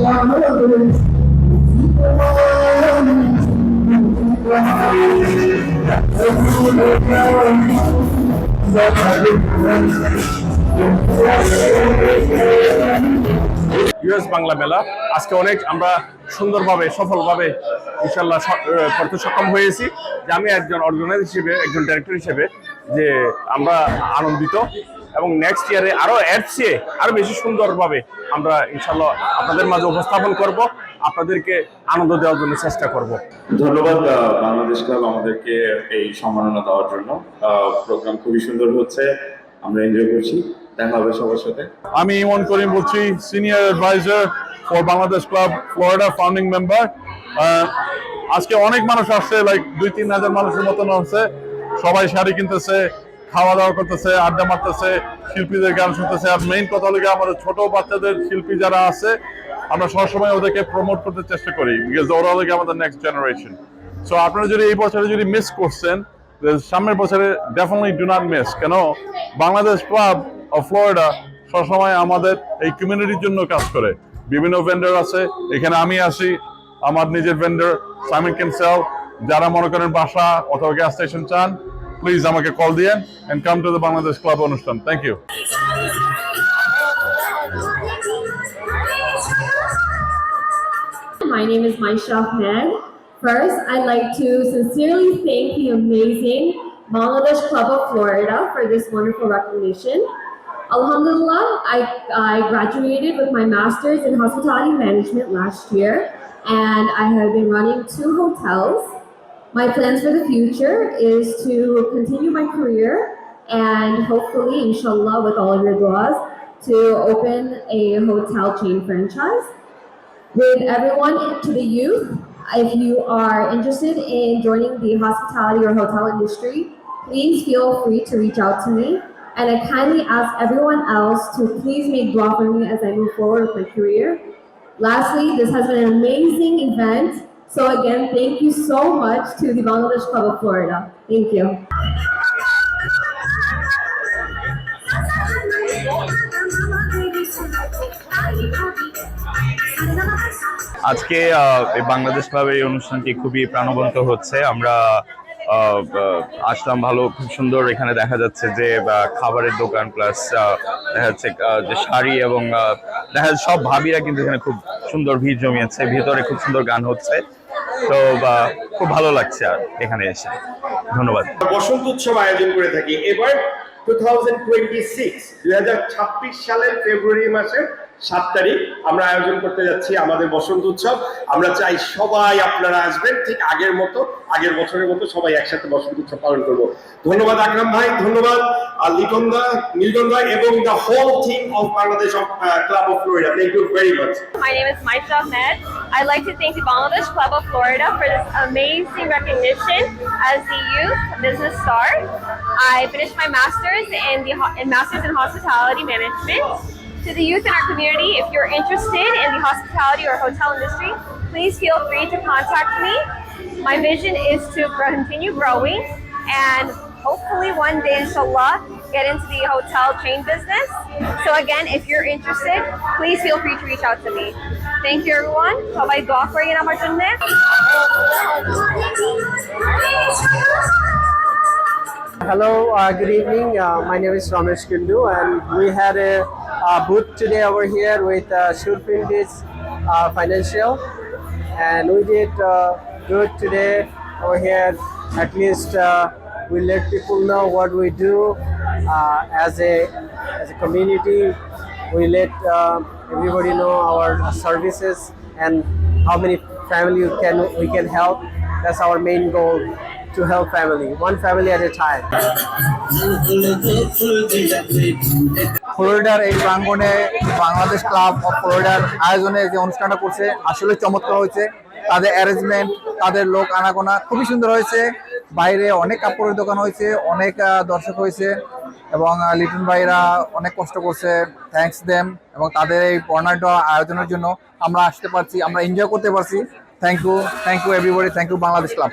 US Bangla মেলা। আজকে অনেক আমরা সুন্দরভাবে, সফলভাবে ইনশাল্লাহ করতে সক্ষম হয়েছি। যে আমি একজন অর্গানাইজার হিসেবে, একজন ডাইরেক্টর হিসেবে যে আমরা আনন্দিত। এবং নেক্সট ইয়ারে আরও এর চেয়ে আরও বেশি সুন্দরভাবে আমরা ইনশাল্লাহ আপনাদের মাঝে উপস্থাপন করব আপনাদেরকে আনন্দ দেওয়ার জন্য চেষ্টা করব। ধন্যবাদ বাংলাদেশ ক্লাব আমাদেরকে এই সম্মাননা দেওয়ার জন্য। প্রোগ্রাম খুবই সুন্দর হচ্ছে আমরা এনজয় করছি। দেখা হবে সবার সাথে। আমি ইমন করিম বলছি senior adviser for Bangladesh club Florida founding member আজকে অনেক মানুষ আসছে লাইক দুই তিন হাজার মানুষের মতন আসছে। সবাই শাড়ি কিনতেছে খাওয়া দাওয়া করতেছে, আড্ডা মারতেছে, শিল্পীদের গান শুনতেছে। আর মেইন কথা হলো আমাদের ছোট বাচ্চাদের শিল্পী যারা আছে, আমরা সবসময় ওদেরকে প্রমোট করতে চেষ্টা করি বিকজ ওরা হলো আমাদের নেক্সট জেনারেশন সো আপনারা যদি এই বছরে যদি মিস করছেন সামনের বছরে ডেফিনেটলি ডু নট মিস কেন? বাংলাদেশ ক্লাব অফ ফ্লোরিডা সবসময় আমাদের এই কমিউনিটির জন্য কাজ করে। বিভিন্ন ভেন্ডার আছে, এখানে আমি আসি আমার নিজের ভেন্ডার সাইমন ক্যান্সেল যারা মনে করেন বাসা অথবা গ্যাস স্টেশন চান প্লিজ আমাকে কল দিয়েন and come to the Bangladesh club অনুষ্ঠান thank you My name is Maisha Ahmed. First, I'd like to sincerely thank the amazing Bangladesh Club of Florida for this wonderful recognition. Alhamdulillah, I, I graduated with my master's in hospitality management last year, and I have been running two hotels. My plans for the future is to continue my career and hopefully, inshallah, with all of your duas, to open a hotel chain franchise with everyone to the youth. If you are interested in joining the hospitality or hotel industry, please feel free to reach out to me. And I kindly ask everyone else to please make dua for me as I move forward with my career. Lastly, this has been an amazing event. So again, thank you so much to the Bangladesh Club of Florida. Thank you. আজকে বাংলাদেশ ক্লাবের এই অনুষ্ঠানটি খুবই প্রাণবন্ত হচ্ছে আমরা আসলাম ভালো খুব সুন্দর এখানে দেখা যাচ্ছে যে খাবারের দোকান প্লাস দেখা যাচ্ছে যে শাড়ি এবং দেখা যাচ্ছে সব ভাবিরা কিন্তু এখানে খুব সুন্দর ভিড় জমিয়েছে ভিতরে খুব সুন্দর গান হচ্ছে তো খুব ভালো লাগছে আর এখানে এসে। ধন্যবাদ। বসন্ত উৎসব আয়োজন করে থাকি। এবার টু থাউজেন্ড টোয়েন্টি সিক্স দুই হাজার ছাব্বিশ সালের ফেব্রুয়ারি মাসের সাত তারিখ আমরা আয়োজন করতে যাচ্ছি আমাদের বসন্ত উৎসব। আমরা চাই সবাই আপনারা আসবেন ঠিক আগের মতো, আগের বছরের মতো সবাই একসাথে বসন্ত উৎসব পালন করব। ধন্যবাদ আকরাম ভাই, ধন্যবাদ। লিটন দা এবং Bangladesh club of Florida thank you very much my name is Bangladesh club of Florida for this amazing recognition as the youth business star I finished my masters in the masters in To the youth in our community, if you're interested in the hospitality or hotel industry, please feel free to contact me. My vision is to continue growing and hopefully one day, inshallah, get into the hotel chain business. So again, if you're interested, please feel free to reach out to me. Thank you, everyone. সবাই দোয়া করেন আমার জন্য Hello, uh, good evening. Uh, my name is Ramesh Kundu, and we had a, uh booth today over here with uh, uh, Financial, and we did uh, good today over here. At least uh, we let people know what we do uh, as a as a community. We let uh, everybody know our services and how many family can we can help. That's our main goal to help family, one family at a time. ফ্লোরিডার এই প্রাঙ্গনে Bangladesh club of ফ্লোরিডার আয়োজনে যে অনুষ্ঠানটা করছে, আসলে চমৎকার হয়েছে। তাদের অ্যারেঞ্জমেন্ট তাদের লোক আনাগোনা খুবই সুন্দর হয়েছে। বাইরে অনেক কাপড়ের দোকান হয়েছে, অনেক দর্শক হয়েছে এবং লিটন ভাইরা অনেক কষ্ট করছে। থ্যাঙ্কস দেম এবং তাদের এই বর্ণাঢ্য আয়োজনের জন্য আমরা আসতে পারছি, আমরা এনজয় করতে পারছি। Thank you thank you everybody thank you Bangladesh club